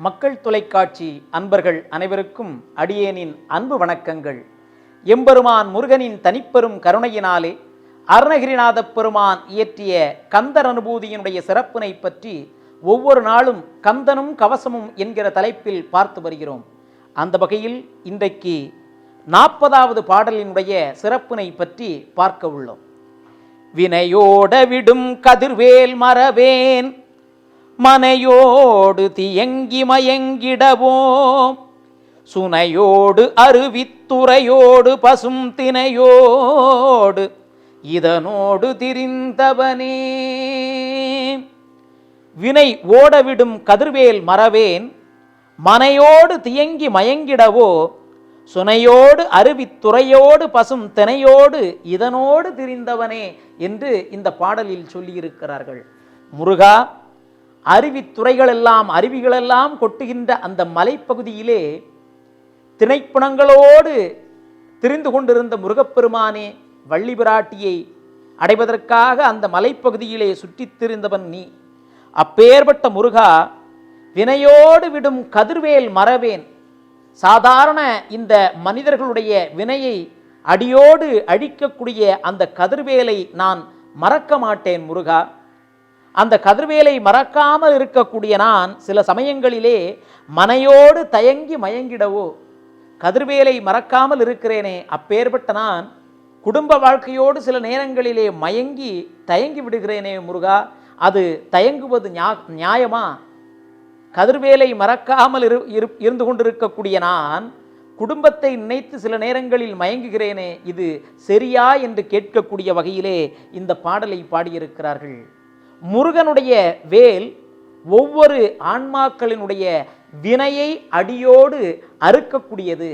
மக்கள் தொலைக்காட்சி அன்பர்கள் அனைவருக்கும் அடியேனின் அன்பு வணக்கங்கள். எம்பெருமான் முருகனின் தனிப்பெரும் கருணையினாலே அருணகிரிநாதப் பெருமான் இயற்றிய கந்தர் அனுபூதியினுடைய சிறப்பினை பற்றி ஒவ்வொரு நாளும் கந்தனும் கவசமும் என்கிற தலைப்பில் பார்த்து வருகிறோம். அந்த வகையில் இன்றைக்கு நாற்பதாவது பாடலினுடைய சிறப்பினை பற்றி பார்க்க உள்ளோம். வினையோட விடும் கதிர்வேல் மறவேன் மனையோடு தியங்கி மயங்கிடவோம். சுனையோடு அருவித்துறையோடு பசும் தினையோடு இதனோடு திரிந்தவனே. வினை ஓடவிடும் கதிர்வேல் மறவேன். மனையோடு தியங்கி மயங்கிடவோ. சுனையோடு அருவித்துறையோடு பசும் தினையோடு இதனோடு திரிந்தவனே என்று இந்த பாடலில் சொல்லியிருக்கிறார்கள். முருகா அருவித்துறைகளெல்லாம் அருவிகளெல்லாம் கொட்டுகின்ற அந்த மலைப்பகுதியிலே திணைப்புணங்களோடு திரிந்து கொண்டிருந்த முருகப்பெருமானே வள்ளி பிராட்டியை அடைவதற்காக அந்த மலைப்பகுதியிலே சுற்றித் திரிந்தவன் நீ. அப்பேற்பட்ட முருகா வினையோடு விடும் கதிர்வேல் மறவேன் சாதாரண இந்த மனிதர்களுடைய வினையை அடியோடு அழிக்கக்கூடிய அந்த கதிர்வேலை நான் மறக்க மாட்டேன் முருகா. அந்த கதிர்வேலை மறக்காமல் இருக்கக்கூடிய நான் சில சமயங்களிலே மனையோடு தயங்கி மயங்கிடவோ கதிர்வேலை மறக்காமல் இருக்கிறேனே அப்பேற்பட்ட நான் குடும்ப வாழ்க்கையோடு சில நேரங்களிலே மயங்கி தயங்கி விடுகிறேனே முருகா அது தயங்குவது நியா- நியாயமா? கதிர்வேலை மறக்காமல் இரு இரு- இருந்து கொண்டிருக்கக்கூடிய நான் குடும்பத்தை நினைத்து சில நேரங்களில் மயங்குகிறேனே இது சரியா என்று கேட்கக்கூடிய வகையிலே இந்த பாடலை பாடியிருக்கிறார்கள். முருகனுடைய வேல் ஒவ்வொரு ஆன்மாக்களினுடைய வினையை அடியோடு அறுக்கக்கூடியது.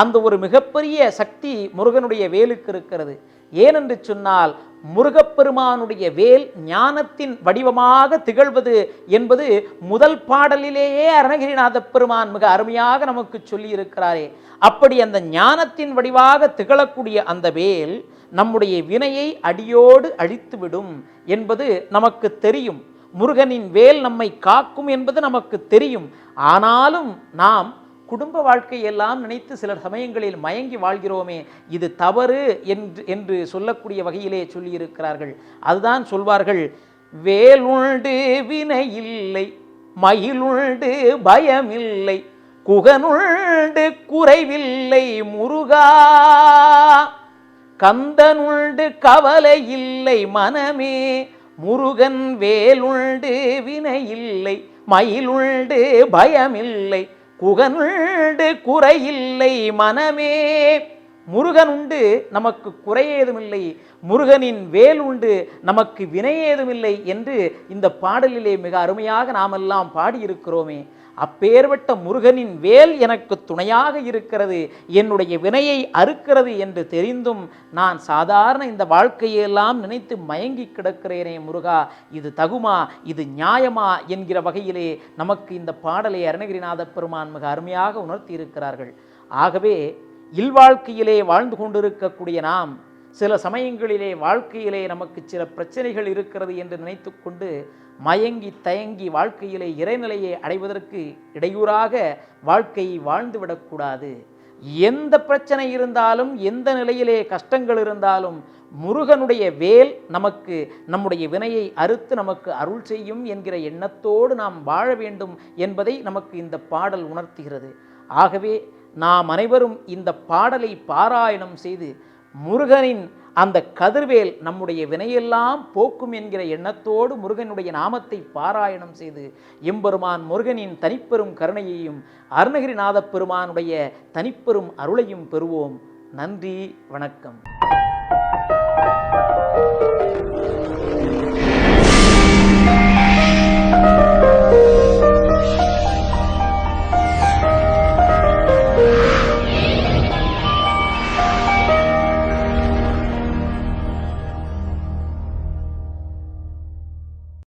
அந்த ஒரு மிகப்பெரிய சக்தி முருகனுடைய வேலுக்கு இருக்கிறது. ஏனென்று சொன்னால் முருகப்பெருமானுடைய வேல் ஞானத்தின் வடிவமாக திகழ்வது என்பது முதல் பாடலிலேயே அருணகிரிநாத பெருமான் மிக அருமையாக நமக்கு சொல்லியிருக்கிறாரே. அப்படி அந்த ஞானத்தின் வடிவாக திகழக்கூடிய அந்த வேல் நம்முடைய வினையை அடியோடு அழித்துவிடும் என்பது நமக்கு தெரியும். முருகனின் வேல் நம்மை காக்கும் என்பது நமக்கு தெரியும். ஆனாலும் நாம் குடும்ப வாழ்க்கையெல்லாம் நினைத்து சில சமயங்களில் மயங்கி வாழ்கிறோமே இது தவறு என்று என்று சொல்லக்கூடிய வகையிலே சொல்லியிருக்கிறார்கள். அதுதான் சொல்வார்கள் வேலுண்டு வினை இல்லை மயிலுண்டு பயமில்லை குகனுண்டு குறைவில்லை முருகா கந்தனுண்டு கவலை இல்லை மனமே முருகன் வேலுண்டு வினையில்லை மயிலுண்டு பயமில்லை குகனுண்டு குறையில்லை மனமே. முருகன் உண்டு நமக்கு குறையேதுமில்லை. முருகனின் வேல் உண்டு நமக்கு வினையேதுமில்லை என்று இந்த பாடலிலே மிக அருமையாக நாமெல்லாம் பாடியிருக்கிறோமே. அப்பேர்பட்ட முருகனின் வேல் எனக்கு துணையாக இருக்கிறது என்னுடைய வினையை அறுக்கிறது என்று தெரிந்தும் நான் சாதாரண இந்த வாழ்க்கையெல்லாம் நினைத்து மயங்கி கிடக்கிறேனே முருகா இது தகுமா இது நியாயமா என்கிற வகையிலே நமக்கு இந்த பாடலை அருணகிரிநாத பெருமான் மிக அருமையாக உணர்த்தி இருக்கிறார்கள் ஆகவே இல்வாழ்க்கையிலே வாழ்ந்து கொண்டிருக்கக்கூடிய நாம் சில சமயங்களிலே வாழ்க்கையிலே நமக்கு சில பிரச்சனைகள் இருக்கிறது என்று நினைத்துக்கொண்டு மயங்கி தயங்கி வாழ்க்கையிலே இறைநிலையை அடைவதற்கு இடையூறாக வாழ்க்கையை வாழ்ந்துவிடக்கூடாது எந்த பிரச்சனை இருந்தாலும் எந்த நிலையிலே கஷ்டங்கள் இருந்தாலும் முருகனுடைய வேல் நமக்கு நம்முடைய வினையை அறுத்து நமக்கு அருள் செய்யும் என்கிற எண்ணத்தோடு நாம் வாழ வேண்டும் என்பதை நமக்கு இந்த பாடல் உணர்த்துகிறது. ஆகவே நாம் அனைவரும் இந்த பாடலை பாராயணம் செய்து முருகனின் அந்த கதிர்வேல் நம்முடைய வினையெல்லாம் போக்கும் என்கிற எண்ணத்தோடு முருகனுடைய நாமத்தை பாராயணம் செய்து எம்பெருமான் முருகனின் தனிப்பெரும் கருணையையும் அருணகிரிநாதப் பெருமானுடைய தனிப்பெரும் அருளையும் பெறுவோம். நன்றி வணக்கம்.